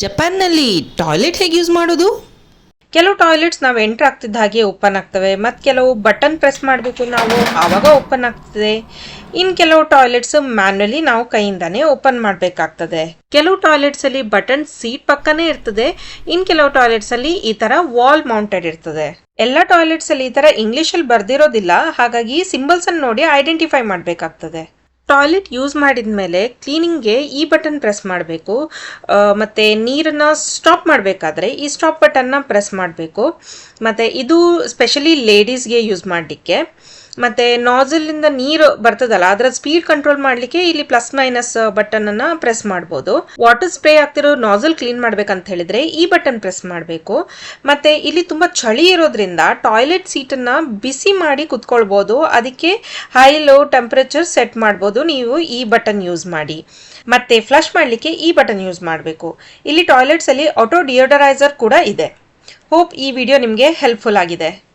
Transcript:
ಜಪಾನ್ನಲ್ಲಿ ಟಾಯ್ಲೆಟ್ ಹೇಗೆ ಯೂಸ್ ಮಾಡೋದು? ಕೆಲವು ಟಾಯ್ಲೆಟ್ಸ್ ನಾವು ಎಂಟ್ರ್ ಆಗ್ತಿದ್ದ ಹಾಗೆ ಓಪನ್ ಆಗ್ತವೆ. ಮತ್ತು ಕೆಲವು ಬಟನ್ ಪ್ರೆಸ್ ಮಾಡಬೇಕು ನಾವು, ಆವಾಗ ಓಪನ್ ಆಗ್ತದೆ. ಇನ್ನು ಕೆಲವು ಟಾಯ್ಲೆಟ್ಸ್ ಮ್ಯಾನ್ಯಲಿ ನಾವು ಕೈಯಿಂದಾನೇ ಓಪನ್ ಮಾಡಬೇಕಾಗ್ತದೆ. ಕೆಲವು ಟಾಯ್ಲೆಟ್ಸ್ ಅಲ್ಲಿ ಬಟನ್ ಸೀಟ್ ಪಕ್ಕನೇ ಇರ್ತದೆ. ಇನ್ನು ಕೆಲವು ಟಾಯ್ಲೆಟ್ಸ್ ಅಲ್ಲಿ ಈ ತರ ವಾಲ್ ಮೌಂಟೆಡ್ ಇರ್ತದೆ. ಎಲ್ಲ ಟಾಯ್ಲೆಟ್ಸ್ ಅಲ್ಲಿ ಈ ತರ ಇಂಗ್ಲಿಷ್ ಅಲ್ಲಿ ಬರ್ದಿರೋದಿಲ್ಲ. ಹಾಗಾಗಿ ಸಿಂಬಲ್ಸ್ ಅನ್ನು ನೋಡಿ ಐಡೆಂಟಿಫೈ ಮಾಡಬೇಕಾಗ್ತದೆ. ಟಾಯ್ಲೆಟ್ ಯೂಸ್ ಮಾಡಿದ ಮೇಲೆ ಕ್ಲೀನಿಂಗ್ಗೆ ಈ ಬಟನ್ ಪ್ರೆಸ್ ಮಾಡಬೇಕು. ಮತ್ತು ನೀರನ್ನು ಸ್ಟಾಪ್ ಮಾಡಬೇಕಾದ್ರೆ ಈ ಸ್ಟಾಪ್ ಬಟನ್ನ ಪ್ರೆಸ್ ಮಾಡಬೇಕು. ಮತ್ತು ಇದು ಸ್ಪೆಷಲಿ ಲೇಡೀಸ್ಗೆ ಯೂಸ್ ಮಾಡಲಿಕ್ಕೆ. ಮತ್ತು ನಾಝಲಿಂದ ನೀರು ಬರ್ತದಲ್ಲ ಅದರ ಸ್ಪೀಡ್ ಕಂಟ್ರೋಲ್ ಮಾಡಲಿಕ್ಕೆ ಇಲ್ಲಿ ಪ್ಲಸ್ ಮೈನಸ್ ಬಟನನ್ನು ಪ್ರೆಸ್ ಮಾಡ್ಬೋದು. ವಾಟರ್ ಸ್ಪ್ರೇ ಆಗ್ತಿರೋ ನಾಸಲ್ ಕ್ಲೀನ್ ಮಾಡ್ಬೇಕಂತ ಹೇಳಿದ್ರೆ ಈ ಬಟನ್ ಪ್ರೆಸ್ ಮಾಡಬೇಕು. ಮತ್ತು ಇಲ್ಲಿ ತುಂಬ ಚಳಿ ಇರೋದ್ರಿಂದ ಟಾಯ್ಲೆಟ್ ಸೀಟನ್ನು ಬಿಸಿ ಮಾಡಿ ಕುತ್ಕೊಳ್ಬೋದು. ಅದಕ್ಕೆ ಹೈ, ಲೋ ಟೆಂಪ್ರೇಚರ್ ಸೆಟ್ ಮಾಡ್ಬೋದು. ನೀವು ಈ ಬಟನ್ ಯೂಸ್ ಮಾಡಿ. ಮತ್ತೆ ಫ್ಲಶ್ ಮಾಡಲಿಕ್ಕೆ ಈ ಬಟನ್ ಯೂಸ್ ಮಾಡಬೇಕು. ಇಲ್ಲಿ ಟಾಯ್ಲೆಟ್ಸಲ್ಲಿ ಆಟೋ ಡಿಯೋಡರೈಸರ್ ಕೂಡ ಇದೆ. ಹೋಪ್ ಈ ವಿಡಿಯೋ ನಿಮಗೆ ಹೆಲ್ಪ್ಫುಲ್ ಆಗಿದೆ.